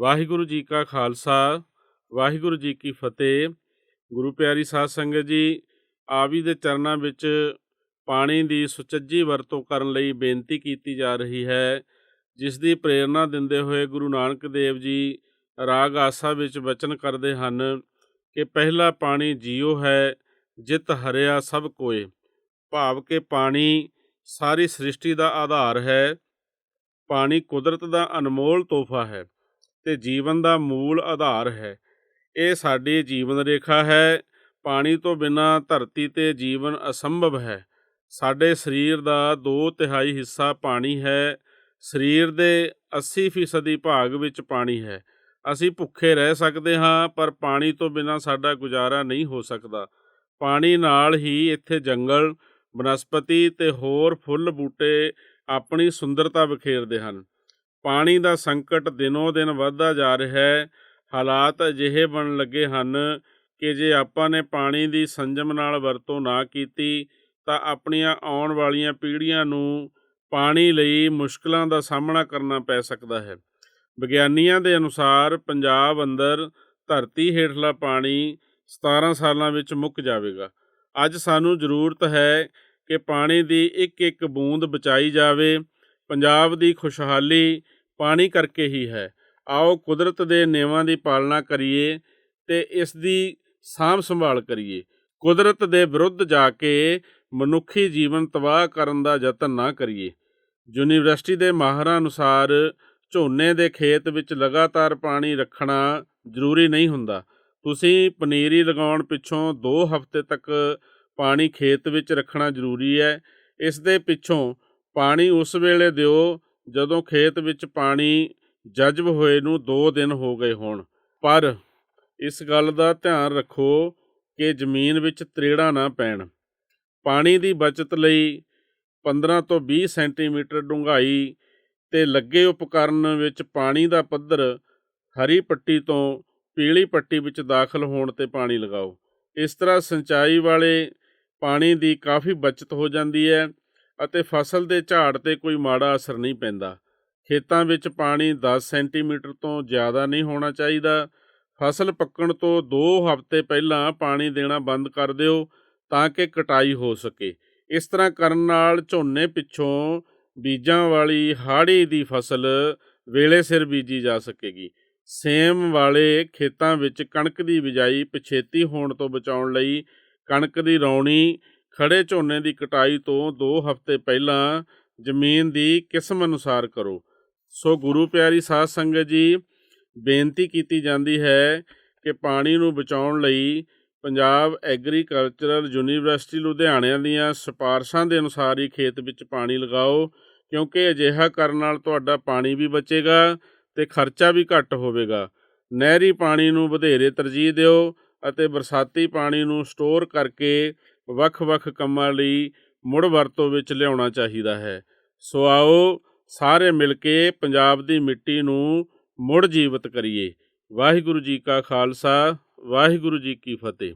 ਵਾਹਿਗੁਰੂ ਜੀ ਕਾ ਖਾਲਸਾ, ਵਾਹਿਗੁਰੂ ਜੀ ਕੀ ਫਤਿਹ। ਗੁਰੂ ਪਿਆਰੀ ਸਾਧ ਸੰਗਤ ਜੀ ਆਵੀ ਦੇ ਚਰਨਾਂ ਵਿੱਚ ਪਾਣੀ ਦੀ ਸੁਚੱਜੀ ਵਰਤੋਂ ਕਰਨ ਲਈ ਬੇਨਤੀ ਕੀਤੀ ਜਾ ਰਹੀ ਹੈ, ਜਿਸ ਦੀ ਪ੍ਰੇਰਣਾ ਦਿੰਦੇ ਹੋਏ ਗੁਰੂ ਨਾਨਕ ਦੇਵ ਜੀ ਰਾਗ ਆਸਾ ਵਿੱਚ ਵਚਨ ਕਰਦੇ ਹਨ ਕਿ ਪਹਿਲਾ ਪਾਣੀ ਜੀਉ ਹੈ, ਜਿਤ ਹਰਿਆ ਸਭ ਕੋਏ। ਭਾਵ ਕਿ ਪਾਣੀ ਸਾਰੀ ਸ੍ਰਿਸ਼ਟੀ ਦਾ ਆਧਾਰ ਹੈ, ਪਾਣੀ ਕੁਦਰਤ ਦਾ ਅਨਮੋਲ ਤੋਹਫਾ ਹੈ। ਤੇ ਜੀਵਨ ਦਾ ਮੂਲ ਆਧਾਰ ਹੈ। ਇਹ ਸਾਡੀ ਜੀਵਨ ਰੇਖਾ ਹੈ। ਪਾਣੀ ਤੋਂ ਬਿਨਾਂ ਧਰਤੀ ਤੇ ਜੀਵਨ ਅਸੰਭਵ ਹੈ। ਸਾਡੇ ਸਰੀਰ ਦਾ 2 ਤਿਹਾਈ ਹਿੱਸਾ ਪਾਣੀ ਹੈ। ਸਰੀਰ ਦੇ 80% ਭਾਗ ਵਿੱਚ ਪਾਣੀ ਹੈ। ਅਸੀਂ ਭੁੱਖੇ ਰਹਿ ਸਕਦੇ ਹਾਂ, ਪਰ ਪਾਣੀ ਤੋਂ ਬਿਨਾਂ ਸਾਡਾ ਗੁਜ਼ਾਰਾ ਨਹੀਂ ਹੋ ਸਕਦਾ। ਪਾਣੀ ਨਾਲ ਹੀ ਇੱਥੇ ਜੰਗਲ, ਬਨਸਪਤੀ ਤੇ ਹੋਰ ਫੁੱਲ ਬੂਟੇ ਆਪਣੀ ਸੁੰਦਰਤਾ ਵਿਖੇਰਦੇ ਹਨ। ਪਾਣੀ ਦਾ ਸੰਕਟ ਦਿਨੋ ਦਿਨ ਵੱਧਦਾ ਜਾ ਰਿਹਾ ਹੈ। ਹਾਲਾਤ ਅਜਿਹੇ ਬਣ ਲੱਗੇ ਹਨ ਕਿ ਜੇ ਆਪਾਂ ਨੇ ਪਾਣੀ ਦੀ ਸੰਜਮ ਨਾਲ ਵਰਤੋਂ ਨਾ ਕੀਤੀ, ਤਾਂ ਆਪਣੀਆਂ ਆਉਣ ਵਾਲੀਆਂ ਪੀੜ੍ਹੀਆਂ ਨੂੰ ਪਾਣੀ ਲਈ ਮੁਸ਼ਕਲਾਂ ਦਾ ਸਾਹਮਣਾ ਕਰਨਾ ਪੈ ਸਕਦਾ ਹੈ। ਵਿਗਿਆਨੀਆਂ ਦੇ ਅਨੁਸਾਰ ਪੰਜਾਬ ਅੰਦਰ ਧਰਤੀ ਹੇਠਲਾ ਪਾਣੀ 17 ਸਾਲਾਂ ਵਿੱਚ ਮੁੱਕ ਜਾਵੇਗਾ। ਅੱਜ ਸਾਨੂੰ ਜ਼ਰੂਰਤ ਹੈ ਕਿ ਪਾਣੀ ਦੀ ਇੱਕ ਇੱਕ ਬੂੰਦ ਬਚਾਈ ਜਾਵੇ। ਪੰਜਾਬ ਦੀ ਖੁਸ਼ਹਾਲੀ ਪਾਣੀ ਕਰਕੇ ਹੀ ਹੈ। ਆਓ ਕੁਦਰਤ ਦੇ ਨਿਯਮਾਂ ਦੀ ਪਾਲਣਾ ਕਰੀਏ ਤੇ ਇਸ ਦੀ ਸਾਂਭ ਸੰਭਾਲ ਕਰੀਏ। ਕੁਦਰਤ ਦੇ ਵਿਰੁੱਧ ਜਾ ਕੇ ਮਨੁੱਖੀ ਜੀਵਨ ਤਬਾਹ ਕਰਨ ਦਾ ਯਤਨ ਨਾ ਕਰੀਏ। ਯੂਨੀਵਰਸਿਟੀ ਦੇ ਮਾਹਰਾਂ ਅਨੁਸਾਰ ਝੋਨੇ ਦੇ ਖੇਤ ਵਿੱਚ ਲਗਾਤਾਰ ਪਾਣੀ ਰੱਖਣਾ ਜ਼ਰੂਰੀ ਨਹੀਂ ਹੁੰਦਾ। ਤੁਸੀਂ ਪਨੀਰੀ ਲਗਾਉਣ ਪਿੱਛੋਂ 2 ਹਫ਼ਤੇ ਤੱਕ ਪਾਣੀ ਖੇਤ ਵਿੱਚ ਰੱਖਣਾ ਜ਼ਰੂਰੀ ਹੈ। ਇਸ ਦੇ ਪਿੱਛੋਂ ਪਾਣੀ ਉਸ ਵੇਲੇ ਦਿਓ ਜਦੋਂ ਖੇਤ ਵਿੱਚ ਪਾਣੀ ਜਜ਼ਬ ਹੋਏ ਨੂੰ 2 ਦਿਨ ਹੋ ਗਏ ਹੋਣ। ਪਰ ਇਸ ਗੱਲ ਦਾ ਧਿਆਨ ਰੱਖੋ ਕਿ ਜ਼ਮੀਨ ਵਿੱਚ ਤਰੇੜਾਂ ਨਾ ਪੈਣ। ਪਾਣੀ ਦੀ ਬਚਤ ਲਈ 15 ਤੋਂ 20 ਸੈਂਟੀਮੀਟਰ ਡੂੰਘਾਈ ਤੇ ਲੱਗੇ ਉਪਕਰਨ ਵਿੱਚ ਪਾਣੀ ਦਾ ਪੱਧਰ ਹਰੀ ਪੱਟੀ ਤੋਂ ਪੀਲੀ ਪੱਟੀ ਵਿੱਚ ਦਾਖਲ ਹੋਣ ਤੇ ਪਾਣੀ ਲਗਾਓ। ਇਸ ਤਰ੍ਹਾਂ ਸਿੰਚਾਈ ਵਾਲੇ ਪਾਣੀ ਦੀ ਕਾਫੀ ਬਚਤ ਹੋ ਜਾਂਦੀ ਹੈ। ਅਤੇ ਫਸਲ ਦੇ ਝਾੜ ਤੇ ਕੋਈ ਮਾੜਾ ਅਸਰ ਨਹੀਂ ਪੈਂਦਾ। ਖੇਤਾਂ ਵਿੱਚ ਪਾਣੀ 10 ਸੈਂਟੀਮੀਟਰ ਤੋਂ ਜ਼ਿਆਦਾ ਨਹੀਂ ਹੋਣਾ ਚਾਹੀਦਾ। ਫਸਲ ਪੱਕਣ ਤੋਂ 2 ਹਫ਼ਤੇ ਪਹਿਲਾਂ ਪਾਣੀ ਦੇਣਾ ਬੰਦ ਕਰ ਦਿਓ ਤਾਂ ਕਿ ਕਟਾਈ ਹੋ ਸਕੇ। ਇਸ ਤਰ੍ਹਾਂ ਕਰਨ ਨਾਲ ਝੋਨੇ ਪਿੱਛੋਂ ਬੀਜਾਂ ਵਾਲੀ ਹਾੜੀ ਦੀ ਫਸਲ ਵੇਲੇ ਸਿਰ ਬੀਜੀ ਜਾ ਸਕੇਗੀ। ਸੇਮ ਵਾਲੇ ਖੇਤਾਂ ਵਿੱਚ ਕਣਕ ਦੀ ਬਿਜਾਈ ਪਛੇਤੀ ਹੋਣ ਤੋਂ ਬਚਾਉਣ ਲਈ ਕਣਕ ਦੀ ਰੌਣੀ ਖੜੇ ਝੋਨੇ ਦੀ ਕਟਾਈ ਤੋਂ 2 ਹਫ਼ਤੇ ਪਹਿਲਾਂ ਜ਼ਮੀਨ ਦੀ ਕਿਸਮ ਅਨੁਸਾਰ ਕਰੋ। ਸੋ ਗੁਰੂ ਪਿਆਰੀ ਸਾਧ ਸੰਗਤ ਜੀ, ਬੇਨਤੀ ਕੀਤੀ ਜਾਂਦੀ ਹੈ ਕਿ ਪਾਣੀ ਨੂੰ ਬਚਾਉਣ ਲਈ ਪੰਜਾਬ ਐਗਰੀਕਲਚਰਲ ਯੂਨੀਵਰਸਿਟੀ ਲੁਧਿਆਣਾ ਦੀਆਂ ਸਿਫਾਰਸ਼ਾਂ ਦੇ ਅਨੁਸਾਰ ਹੀ ਖੇਤ ਵਿੱਚ ਪਾਣੀ ਲਗਾਓ, ਕਿਉਂਕਿ ਅਜਿਹਾ ਕਰਨ ਨਾਲ ਤੁਹਾਡਾ ਪਾਣੀ ਵੀ ਬਚੇਗਾ ਤੇ ਖਰਚਾ ਵੀ ਘੱਟ ਹੋਵੇਗਾ। ਨਹਿਰੀ ਪਾਣੀ ਨੂੰ ਵਧੇਰੇ ਤਰਜੀਹ ਦਿਓ ਅਤੇ ਬਰਸਾਤੀ ਪਾਣੀ ਨੂੰ ਸਟੋਰ ਕਰਕੇ ਵੱਖ-ਵੱਖ ਕੰਮਾਂ ਲਈ ਮੁੜ ਵਰਤੋਂ ਵਿੱਚ ਲਿਆਉਣਾ ਚਾਹੀਦਾ ਹੈ। ਸੋ ਆਓ ਸਾਰੇ ਮਿਲ ਕੇ ਪੰਜਾਬ ਦੀ ਮਿੱਟੀ ਨੂੰ ਮੁੜ ਜੀਵਤ ਕਰੀਏ। ਵਾਹਿਗੁਰੂ ਜੀ ਕਾ ਖਾਲਸਾ, ਵਾਹਿਗੁਰੂ ਜੀ ਕੀ ਫਤਿਹ।